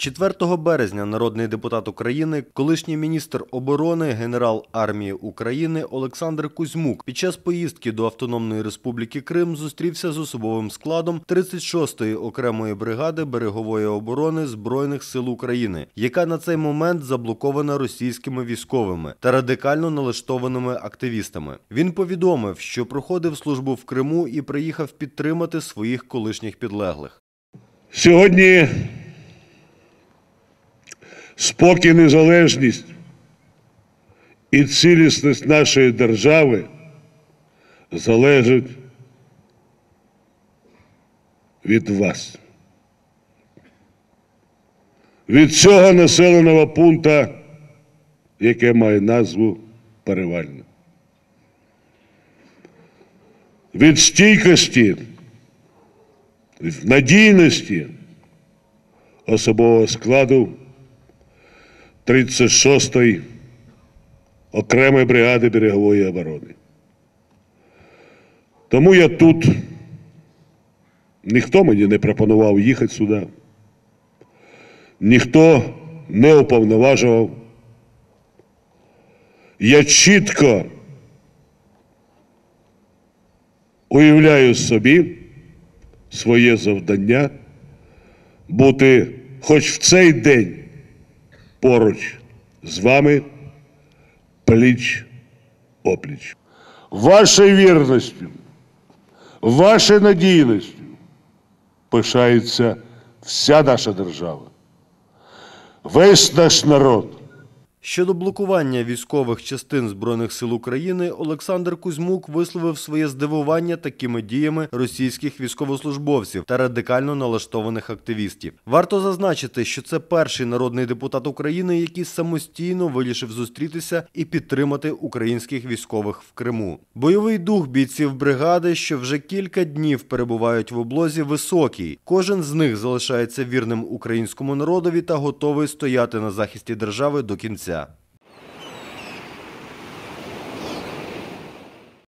4 березня народний депутат України, колишній міністр оборони, генерал армії України Олександр Кузьмук під час поїздки до Автономної Республіки Крим зустрівся з особовим складом 36-ї окремої бригади берегової оборони Збройних сил України, яка на цей момент заблокована російськими військовими та радикально налаштованими активістами. Він повідомив, що проходив службу в Криму і приїхав підтримати своїх колишніх підлеглих. Сьогодні спокій, незалежність і цілісність нашої держави залежить від вас. Від цього населеного пункту, яке має назву Перевальне. Від стійкості, від надійності особового складу 36-ї окремої бригади берегової оборони. Тому я тут. Ніхто мені не пропонував їхати сюди. Ніхто не уповноважував. Я чітко уявляю собі своє завдання бути хоч в цей день поруч з вами пліч опліч. Вашою вірністю, вашою надійністю пишається вся наша держава, весь наш народ. Щодо блокування військових частин Збройних сил України, Олександр Кузьмук висловив своє здивування такими діями російських військовослужбовців та радикально налаштованих активістів. Варто зазначити, що це перший народний депутат України, який самостійно вирішив зустрітися і підтримати українських військових в Криму. Бойовий дух бійців бригади, що вже кілька днів перебувають в облозі, високий. Кожен з них залишається вірним українському народові та готовий стояти на захисті держави до кінця. Yeah.